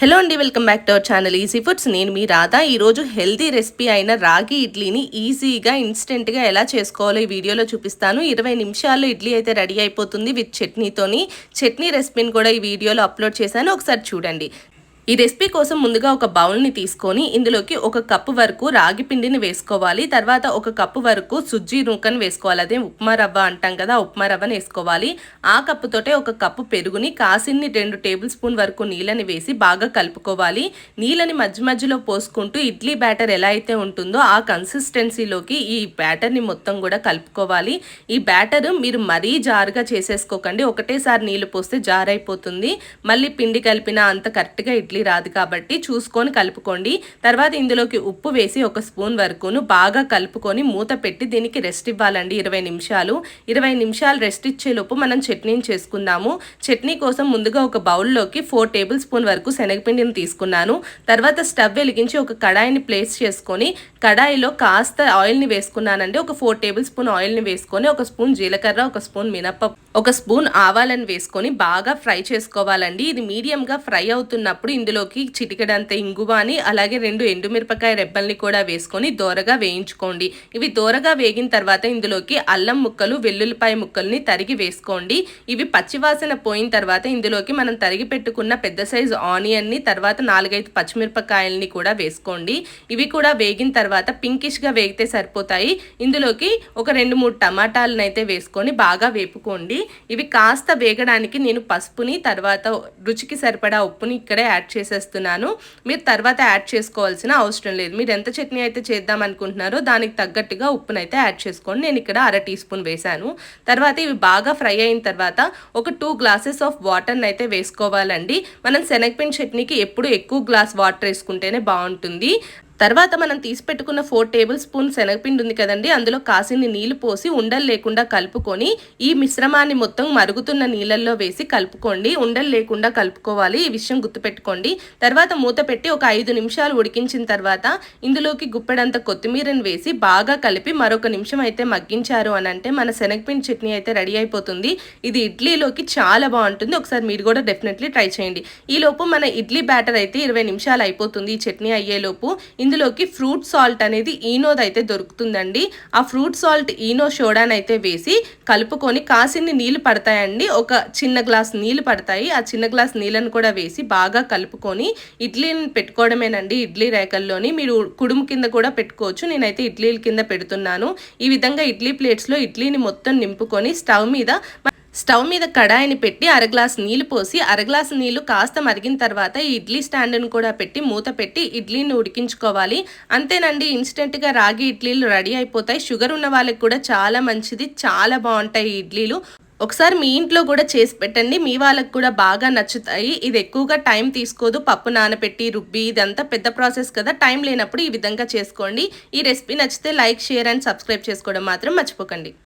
Hello అండి welcome back to our channel easy foods. నేను మీ రాధా. ఈరోజు హెల్దీ రెసిపీ అయిన రాగి ఇడ్లీని ఈజీగా ఇన్స్టెంట్గా ఎలా చేసుకోవాలో ఈ వీడియోలో చూపిస్తాను. ఇరవై నిమిషాల్లో ఇడ్లీ అయితే రెడీ అయిపోతుంది విత్ చట్నీతోని. చట్నీ రెసిపీని కూడా ఈ వీడియోలో అప్లోడ్ చేశాను. ఒకసారి చూడండి. ఈ రెసిపీ కోసం ముందుగా ఒక బౌల్ని తీసుకొని ఇందులోకి ఒక కప్పు వరకు రాగి పిండిని వేసుకోవాలి. తర్వాత ఒక కప్పు వరకు సుజ్జి నూకను వేసుకోవాలి. అదే ఉప్మా రవ్వ అంటాం కదా ఉప్మా రవ్వను వేసుకోవాలి. ఆ కప్పుతోటే ఒక కప్పు పెరుగుని కాసిన్ని రెండు టేబుల్ స్పూన్ వరకు నీళ్ళని వేసి బాగా కలుపుకోవాలి. నీళ్ళని మధ్య మధ్యలో పోసుకుంటూ ఇడ్లీ బ్యాటర్ ఎలా అయితే ఉంటుందో ఆ కన్సిస్టెన్సీలోకి ఈ బ్యాటర్ని మొత్తం కూడా కలుపుకోవాలి. ఈ బ్యాటర్ మీరు మరీ జారుగా చేసేసుకోకండి. ఒకటేసారి నీళ్ళు పోస్తే జారైపోతుంది. మళ్ళీ పిండి కలిపిన అంత కరెక్ట్గా ఇడ్లీ ఇడ్లీ రాదు కాబట్టి చూసుకొని కలుపుకోండి. తర్వాత ఇందులోకి ఉప్పు వేసి ఒక స్పూన్ వరకును బాగా కలుపుకొని మూత పెట్టి దీనికి రెస్ట్ ఇవ్వాలండి. ఇరవై నిమిషాలు. ఇరవై నిమిషాలు రెస్ట్ ఇచ్చేలోపు మనం చట్నీని చేసుకుందాము. చట్నీ కోసం ముందుగా ఒక బౌల్లోకి ఫోర్ టేబుల్ స్పూన్ వరకు శనగపిండిని తీసుకున్నాను. తర్వాత స్టవ్ వెలిగించి ఒక కడాయిని ప్లేస్ చేసుకొని కడాయిలో కాస్త ఆయిల్ని వేసుకున్నానండి. ఒక ఫోర్ టేబుల్ స్పూన్ ఆయిల్ని వేసుకొని ఒక స్పూన్ జీలకర్ర ఒక స్పూన్ మినప్పప్పు ఒక స్పూన్ ఆవాలను వేసుకొని బాగా ఫ్రై చేసుకోవాలండి. ఇది మీడియంగా ఫ్రై అవుతున్నప్పుడు ఇందులోకి చిటికడంత ఇంగువాని అలాగే రెండు ఎండుమిరపకాయ రెబ్బల్ని కూడా వేసుకొని దోరగా వేయించుకోండి. ఇవి దోరగా వేగిన తర్వాత ఇందులోకి అల్లం ముక్కలు వెల్లుల్లిపాయ ముక్కల్ని తరిగి వేసుకోండి. ఇవి పచ్చివాసన పోయిన తర్వాత ఇందులోకి మనం తరిగి పెట్టుకున్న పెద్ద సైజు ఆనియన్ని తర్వాత నాలుగైదు పచ్చిమిరపకాయల్ని కూడా వేసుకోండి. ఇవి కూడా వేగిన తర్వాత పింకిష్గా వేగితే సరిపోతాయి. ఇందులోకి ఒక రెండు మూడు టమాటాలను అయితే వేసుకొని బాగా వేపుకోండి. ఇవి కాస్త వేగడానికి నేను పసుపుని తర్వాత రుచికి సరిపడా ఉప్పుని ఇక్కడే యాడ్ చేసేస్తున్నాను. మీరు తర్వాత యాడ్ చేసుకోవాల్సిన అవసరం లేదు. మీరు ఎంత చట్నీ అయితే చేద్దాం అనుకుంటున్నారో దానికి తగ్గట్టుగా ఉప్పునైతే యాడ్ చేసుకోండి. నేను ఇక్కడ అర టీ స్పూన్ వేశాను. తర్వాత ఇవి బాగా ఫ్రై అయిన తర్వాత ఒక టూ గ్లాసెస్ ఆఫ్ వాటర్ని అయితే వేసుకోవాలండి. మనం శనగపిండి చట్నీకి ఎప్పుడు ఎక్కువ గ్లాస్ వాటర్ వేసుకుంటేనే బాగుంటుంది. తర్వాత మనం తీసి పెట్టుకున్న ఫోర్ టేబుల్ స్పూన్ శనగపిండి ఉంది కదండి అందులో కాసిన్ని నీళ్ళు పోసి ఉండలు లేకుండా కలుపుకొని ఈ మిశ్రమాన్ని మొత్తం మరుగుతున్న నీళ్ళల్లో వేసి కలుపుకోండి. ఉండలు లేకుండా కలుపుకోవాలి ఈ విషయం గుర్తుపెట్టుకోండి. తర్వాత మూత పెట్టి ఒక ఐదు నిమిషాలు ఉడికించిన తర్వాత ఇందులోకి గుప్పెడంత కొత్తిమీరని వేసి బాగా కలిపి మరొక నిమిషం అయితే మగ్గించారు అని అంటే మన శనగపిండి చట్నీ అయితే రెడీ అయిపోతుంది. ఇది ఇడ్లీలోకి చాలా బాగుంటుంది. ఒకసారి మీరు కూడా డెఫినెట్లీ ట్రై చేయండి. ఈ లోపు మన ఇడ్లీ బ్యాటర్ అయితే ఇరవై నిమిషాలు అయిపోతుంది ఈ చట్నీ అయ్యేలోపు. ఇందులోకి ఫ్రూట్ సాల్ట్ అనేది ఈనోది అయితే దొరుకుతుందండి. ఆ ఫ్రూట్ సాల్ట్ ఈనో సోడాని అయితే వేసి కలుపుకొని కాసిన్ని నీళ్ళు పడతాయండి. ఒక చిన్న గ్లాస్ నీళ్ళు పడతాయి. ఆ చిన్న గ్లాస్ నీళ్ళను కూడా వేసి బాగా కలుపుకొని ఇడ్లీని పెట్టుకోవడమేనండి. ఇడ్లీ రేకల్లోని మీరు కుడుము కింద కూడా పెట్టుకోవచ్చు. నేనైతే ఇడ్లీల కింద పెడుతున్నాను. ఈ విధంగా ఇడ్లీ ప్లేట్స్లో ఇడ్లీని మొత్తం నింపుకొని స్టవ్ మీద స్టవ్ మీద కడాయిని పెట్టి అర గ్లాస్ నీళ్ళు పోసి అరగ్లాస్ నీళ్ళు కాస్త మరిగిన తర్వాత ఈ ఇడ్లీ స్టాండ్ను కూడా పెట్టి మూత పెట్టి ఇడ్లీని ఉడికించుకోవాలి. అంతేనండి ఇన్స్టెంట్గా రాగి ఇడ్లీలు రెడీ అయిపోతాయి. షుగర్ ఉన్న వాళ్ళకి కూడా చాలా మంచిది చాలా బాగుంటాయి ఇడ్లీలు. ఒకసారి మీ ఇంట్లో కూడా చేసి పెట్టండి మీ వాళ్ళకి కూడా బాగా నచ్చుతాయి. ఇది ఎక్కువగా టైం తీసుకోదు పప్పు నానబెట్టి రుబ్బి ఇదంతా పెద్ద ప్రాసెస్ కదా. టైం లేనప్పుడు ఈ విధంగా చేసుకోండి. ఈ రెసిపీ నచ్చితే లైక్ షేర్ అండ్ సబ్స్క్రైబ్ చేసుకోవడం మాత్రం మర్చిపోకండి.